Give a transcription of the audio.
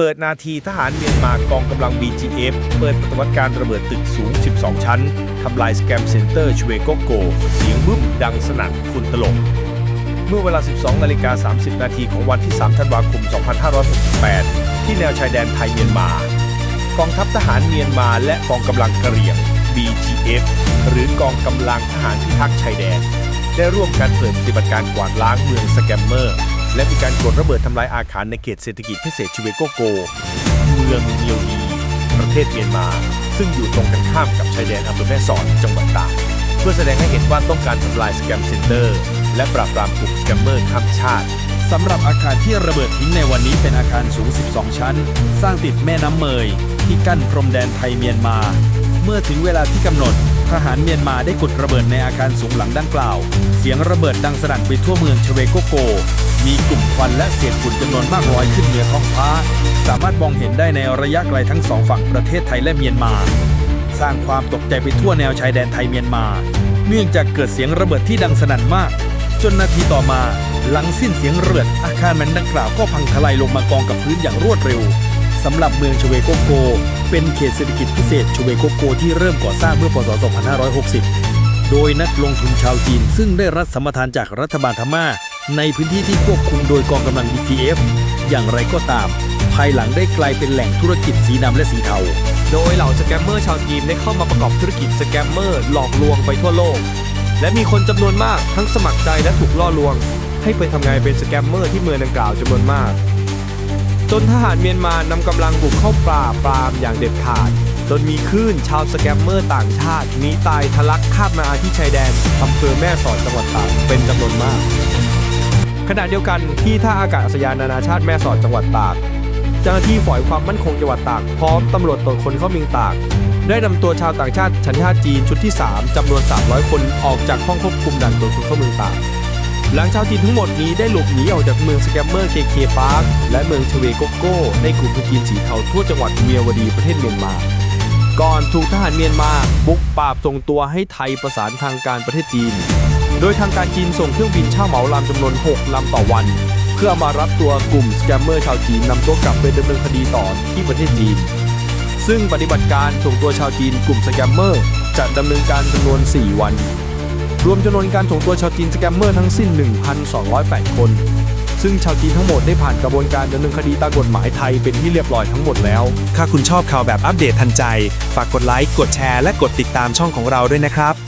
เปิดนาทีทหารเมียนมากองกำลัง BGF เปิดปฏิบัติการระเบิดตึกสูง 12 ชั้น ทำลายสแกมเซ็นเตอร์ชเวโกโก เสียงบึ้มดังสนั่นฝุ่นตลบ เมื่อเวลา 12 นาฬิกา 30 นาทีของวันที่ 3 ธันวาคม 2568 ที่แนวชายแดนไทยเมียนมา กองทัพทหารเมียนมาและกองกำลังกะเหรี่ยง BGF หรือกองกำลังทหารพิทักษ์ชายแดน ได้ร่วมกันเปิดปฏิบัติการกวาดล้างเมืองสแกมเมอร์ และมีการกดระเบิดทำลายอาคารในเขตเศรษฐกิจพิเศษชิเวโกโก เมืองเมียวดี ประเทศเมียนมา ซึ่งอยู่ตรงกันข้ามกับชายแดนอำเภอแม่สอดจังหวัดตากเพื่อแสดงให้เห็นว่าต้องการทำลายสแกมเซ็นเตอร์ และปราบปรามกลุ่มสแกมเมอร์ข้ามชาติสำหรับอาคารที่ระเบิดทิ้งในวันนี้เป็นอาคารสูง 12 ชั้น สร้างติดแม่น้ำเมย ที่กั้นพรมแดนไทยเมียนมา เมื่อถึงเวลาที่กำหนด ทหารเมียนมาได้กดระเบิดในอาคารสูงหลังดังกล่าว เสียงระเบิดดังสนั่นไปทั่วเมืองชเวโกโก มีกลุ่มควันและเศษฝุ่นจำนวนมากลอยขึ้นเหนือท้องฟ้า สามารถมองเห็นได้ในระยะไกลทั้งสองฝั่งประเทศไทยและเมียนมา สร้างความตกใจไปทั่วแนวชายแดนไทยเมียนมา เนื่องจากเกิดเสียงระเบิดที่ดังสนั่นมาก จนนาทีต่อมา หลังสิ้นเสียงระเบิดอาคารมันดังกล่าวก็พังทลายลงมากองกับพื้นอย่างรวดเร็วสำหรับเมืองชเวโกโก เป็นเขตเศรษฐกิจพิเศษชเวโกโกที่เริ่มก่อสร้างเมื่อพศ 2560 โดยนักลงทุนชาวจีน ซึ่งได้รับสมปทานจากรัฐบาลพม่า ในพื้นที่ที่ควบคุมโดยกองกำลัง BTF อย่างไรก็ตาม ภายหลังได้กลายเป็นแหล่งธุรกิจสีดำและสีเทา โดยเหล่าสแกมเมอร์ชาวจีนได้เข้ามาประกอบธุรกิจสแกมเมอร์หลอกลวงไปทั่วโลก และมีคนจำนวนมากทั้งสมัครใจและถูกล่อลวง ให้ไปทำงานเป็นสแกมเมอร์ที่เมืองดังกล่าวจำนวนมาก จนทหารเมียนมานำกำลังบุกเข้าปราบปรามอย่างเด็ดขาด จนมีคลื่นชาวสแกมเมอร์ต่างชาติหนีตายทะลักข้ามมาที่ชายแดนอำเภอแม่สอดจังหวัดตากเป็นจำนวนมาก ขณะเดียวกันที่ท่าอากาศยานนานาชาติแม่สอดจังหวัดตาก เจ้าหน้าที่ฝ่ายความมั่นคงจังหวัดตากพร้อมตำรวจตรวจคนเข้าเมืองตาก ได้นำตัวชาวต่างชาติชันชาติจีนชุดที่ 3จำนวน 300 คนออกจากห้องควบคุมด่านตรวจคนเข้าเมืองตาก หลังชาวจีนทั้งหมดนี้ได้หลบหนีออกจากเมืองสแกมเมอร์เคเคปาร์คและเมืองชเวโกโก้ ในกลุ่มทุนจีนสีเทาทั่วจังหวัดเมียวดีประเทศเมียนมา ก่อนถูกทหารเมียนมาบุกปราบส่งตัวให้ไทยประสานทางการประเทศจีน โดยทางการจีนส่งเครื่องบินเช่าเหมาลำจำนวน 6 ลำต่อวัน เพื่อมารับตัวกลุ่มสแกมเมอร์ชาวจีนนำตัวกลับไปดำเนินคดีต่อที่ประเทศจีน ซึ่งปฏิบัติการส่งตัวชาวจีนกลุ่มสแกมเมอร์จะดำเนินการจำนวน 4 วัน รวมจำนวนการส่งตัวชาวจีนสแกมเมอร์ทั้งสิ้น 1,208 คน ซึ่งชาวจีนทั้งหมดได้ผ่านกระบวนการดำเนินคดีตามกฎหมายไทยเป็นที่เรียบร้อยทั้งหมดแล้ว ถ้าคุณชอบข่าวแบบอัปเดตทันใจ ฝากกดไลค์ กดแชร์ และกดติดตามช่องของเราด้วยนะครับ